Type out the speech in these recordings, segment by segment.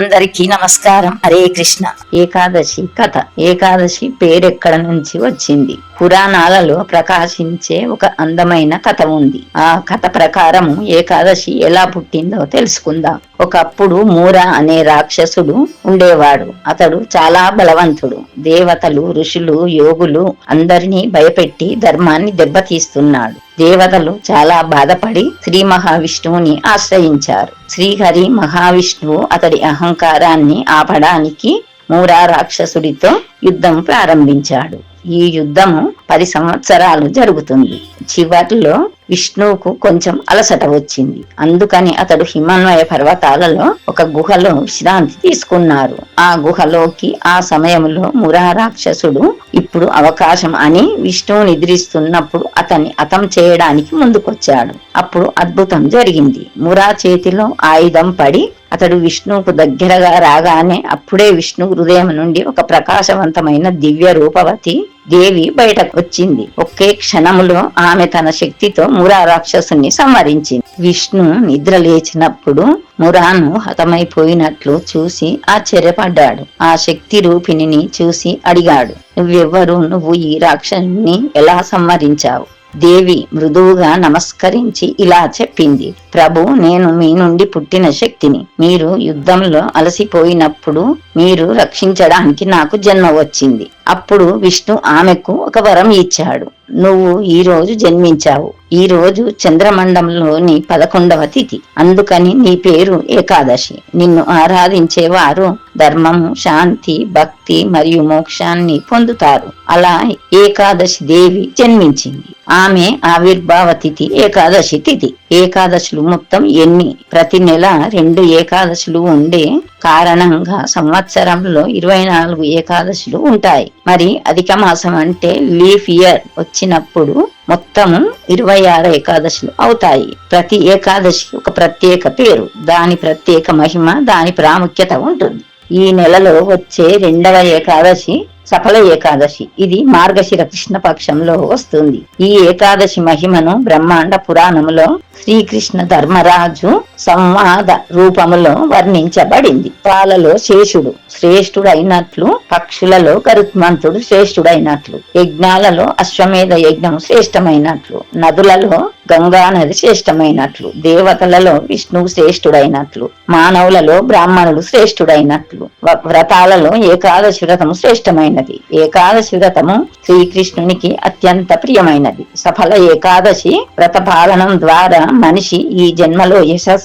అందరికీ నమస్కారం. హరే కృష్ణ. ఏకాదశి కథ. ఏకాదశి పేరెక్కడ నుంచి వచ్చింది? పురాణాలలో ప్రకాశించే ఒక అందమైన కథ ఉంది. ఆ కథ ప్రకారము ఏకాదశి ఎలా పుట్టిందో తెలుసుకుందాం. ఒకప్పుడు మూర అనే రాక్షసుడు ఉండేవాడు. అతడు చాలా బలవంతుడు. దేవతలు ఋషులు యోగులు అందరినీ భయపెట్టి ధర్మాన్ని దెబ్బతీస్తున్నాడు. దేవతలు చాలా బాధపడి శ్రీ మహావిష్ణువుని ఆశ్రయించారు. శ్రీహరి మహావిష్ణువు అతడి అహంకారాన్ని ఆపడానికి మూరా రాక్షసుడితో యుద్ధం ప్రారంభించాడు. ఈ యుద్ధము పది సంవత్సరాలు జరుగుతుంది. చివర్లో విష్ణువుకు కొంచెం అలసట వచ్చింది. అందుకని అతడు హిమాలయ పర్వతాలలో ఒక గుహలో విశ్రాంతి తీసుకున్నారు. ఆ గుహలోకి ఆ సమయంలో మురా రాక్షసుడు ఇప్పుడు అవకాశం అని విష్ణువు నిద్రిస్తున్నప్పుడు అతన్ని అతం చేయడానికి ముందుకొచ్చాడు. అప్పుడు అద్భుతం జరిగింది. మురా చేతిలో ఆయుధం పడి అతడు విష్ణువుకు దగ్గరగా రాగానే అప్పుడే విష్ణు హృదయం నుండి ఒక ప్రకాశవంతమైన దివ్య రూపవతి దేవి బయటకు వచ్చింది. ఒకే క్షణములో ఆమె తన శక్తితో మురా రాక్షసుని సంహరించింది. విష్ణు నిద్ర లేచినప్పుడు మురాను హతమైపోయినట్లు చూసి ఆశ్చర్యపడ్డాడు. ఆ శక్తి రూపిణిని చూసి అడిగాడు నువ్వెవ్వరు? నువ్వు ఈ రాక్షసుని ఎలా సంహరించావు? దేవి మృదువుగా నమస్కరించి ఇలా చెప్పింది ప్రభు నేను మీ నుండి పుట్టిన శక్తిని. మీరు యుద్ధంలో అలసిపోయినప్పుడు మీరు రక్షించడానికి నాకు జన్మ వచ్చింది. అప్పుడు విష్ణు ఆమెకు ఒక వరం ఇచ్చాడు. నువ్వు ఈ రోజు జన్మించావు. ఈ రోజు చంద్రమండంలోని పదకొండవ తిథి. అందుకని నీ పేరు ఏకాదశి. నిన్ను ఆరాధించేవారు ధర్మము శాంతి భక్తి మరియు మోక్షాన్ని పొందుతారు. అలా ఏకాదశి దేవి జన్మించింది. ఆమె ఆవిర్భావ తిథి ఏకాదశి తిథి. ఏకాదశులు మొత్తం ఎన్ని? ప్రతి నెల రెండు ఏకాదశులు ఉండే కారణంగా సంవత్సరంలో ఇరవై నాలుగు ఏకాదశులు ఉంటాయి. మరి అధిక మాసం అంటే లీఫ్ ఇయర్ వచ్చినప్పుడు మొత్తము ఇరవై ఆరు ఏకాదశులు అవుతాయి. ప్రతి ఏకాదశి ఒక ప్రత్యేక పేరు. దాని ప్రత్యేక మహిమ దాని ప్రాముఖ్యత ఉంటుంది. ఈ నెలలో వచ్చే రెండవ ఏకాదశి సఫల ఏకాదశి. ఇది మార్గశిర కృష్ణ పక్షంలో వస్తుంది. ఈ ఏకాదశి మహిమను బ్రహ్మాండ పురాణములో శ్రీకృష్ణ ధర్మరాజు సంవాద రూపములో వర్ణించబడింది. పాలలో శేషుడు శ్రేష్ఠుడైనట్లు పక్షులలో కరుత్మంతుడు శ్రేష్ఠుడైనట్లు యజ్ఞాలలో అశ్వమేధ యజ్ఞం శ్రేష్టమైనట్లు నదులలో గంగా నది శ్రేష్టమైనట్లు దేవతలలో విష్ణువు శ్రేష్ఠుడైనట్లు మానవులలో బ్రాహ్మణుడు శ్రేష్ఠుడైనట్లు వ్రతాలలో ఏకాదశి వ్రతము శ్రేష్టమైనది. ఏకాదశి వ్రతము శ్రీకృష్ణునికి అత్యంత ప్రియమైనది. సఫల ఏకాదశి వ్రత పాలనం ద్వారా మనిషి ఈ జన్మలో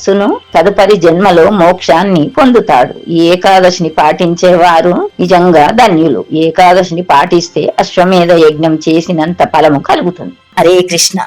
యశస్సును తదుపరి జన్మలో మోక్షాన్ని పొందుతాడు. ఈ ఏకాదశిని పాటించేవారు నిజంగా ధన్యులు. ఏకాదశిని పాటిస్తే అశ్వమేధ యజ్ఞం చేసినంత ఫలము కలుగుతుంది. హరే కృష్ణ.